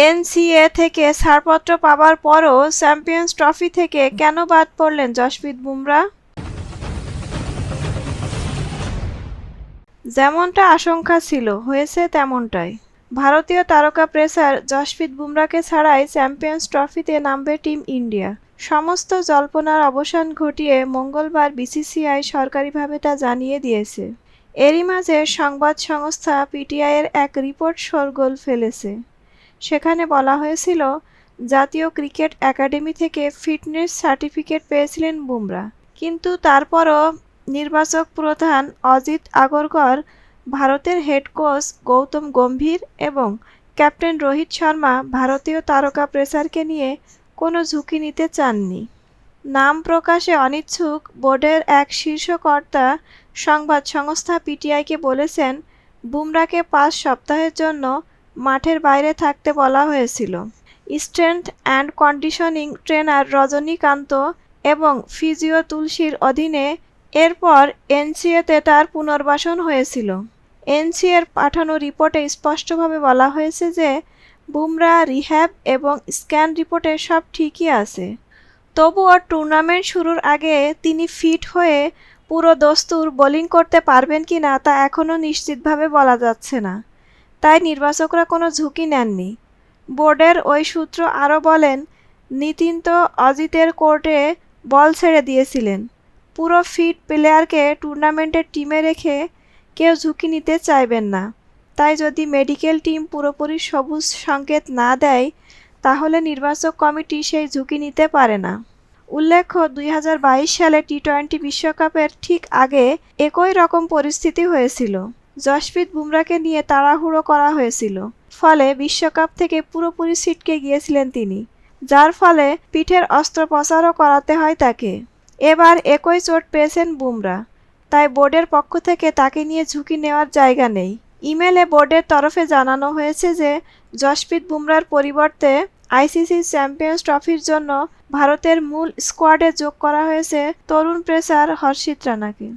NCA থেকে ছাড়পত্র পাবার পরও চ্যাম্পিয়ন্স ট্রফি থেকে কেন বাদ পড়লেন জশপ্রীত বুমরা? যেমনটা আশঙ্কা ছিল, হয়েছে তেমনটাই। ভারতীয় তারকা প্রেসার জশপ্রীত বুমরাকে ছাড়াই চ্যাম্পিয়ন্স ট্রফিতে নামবে টিম ইন্ডিয়া। সমস্ত জল্পনার অবসান ঘটিয়ে মঙ্গলবার বিসিসিআই সরকারিভাবে তা জানিয়ে দিয়েছে। এরই মাঝে সংবাদ সংস্থা পিটিআইয়ের এক রিপোর্ট শোরগোল ফেলেছে। সেখানে বলা হয়েছিল, জাতীয় ক্রিকেট একাডেমি থেকে ফিটনেস সার্টিফিকেট পেয়েছিলেন বুমরা। কিন্তু তারপরও নির্বাচক প্রধান অজিত আগরকর, ভারতের হেড কোচ গৌতম গম্ভীর এবং ক্যাপ্টেন রোহিত শর্মা ভারতীয় তারকা প্রেসারকে নিয়ে কোনো ঝুঁকি নিতে চাননি। নাম প্রকাশে অনিচ্ছুক বোর্ডের এক শীর্ষ কর্তা সংবাদ সংস্থা পিটিআইকে বলেছেন, বুমরাকে পাঁচ সপ্তাহের জন্য মাঠের বাইরে থাকতে বলা হয়েছিল। Strength and conditioning trainer Rajinikanth এবং ফিজিও তুলসীর অধীনে এরপর এনসিএতে তার পুনর্বাসন হয়েছিল। এনসিএর পাঠানো রিপোর্টে স্পষ্টভাবে বলা হয়েছে যে, বুমরা রিহ্যাব এবং স্ক্যান রিপোর্টে সব ঠিকই আছে। তবুও টুর্নামেন্ট শুরুর আগে তিনি ফিট হয়ে পুরো দস্তুর বোলিং করতে পারবেন কি না তা এখনও নিশ্চিতভাবে বলা যাচ্ছে না। তাই নির্বাচকরা কোনো ঝুঁকি নেননি। বোর্ডের ওই সূত্র আরও বলেন নিতিন তো অজিতের কোর্টে বল ছেড়ে দিয়েছিলেন। পুরো ফিট প্লেয়ারকে টুর্নামেন্টের টিমে রেখে কেউ ঝুঁকি নিতে চাইবেন না। তাই যদি মেডিকেল টিম পুরোপুরি সবুজ সংকেত না দেয়, তাহলে নির্বাচক কমিটি সেই ঝুঁকি নিতে পারে না। উল্লেখ্য, দুই হাজার বাইশ সালে টি টোয়েন্টি বিশ্বকাপের ঠিক আগে একই রকম পরিস্থিতি হয়েছিল। জশপ্রীত বুমরাকে নিয়ে তাড়াহুড়ো করা হয়েছিল। ফলে বিশ্বকাপ থেকে পুরোপুরি ছিটকে গিয়েছিলেন তিনি, যার ফলে পিঠের অস্ত্রোপচারও করাতে হয় তাকে। এবার একই চোট পেয়েছেন বুমরা তাই বোর্ডের পক্ষ থেকে তাকে নিয়ে ঝুঁকি নেওয়ার জায়গা নেই। ইমেলে বোর্ডের তরফে জানানো হয়েছে যে, জশপ্রীত বুমরার পরিবর্তে আইসিসি চ্যাম্পিয়ন্স ট্রফির জন্য ভারতের মূল স্কোয়াডে যোগ করা হয়েছে তরুণ পেসার হর্ষিত রানাকে।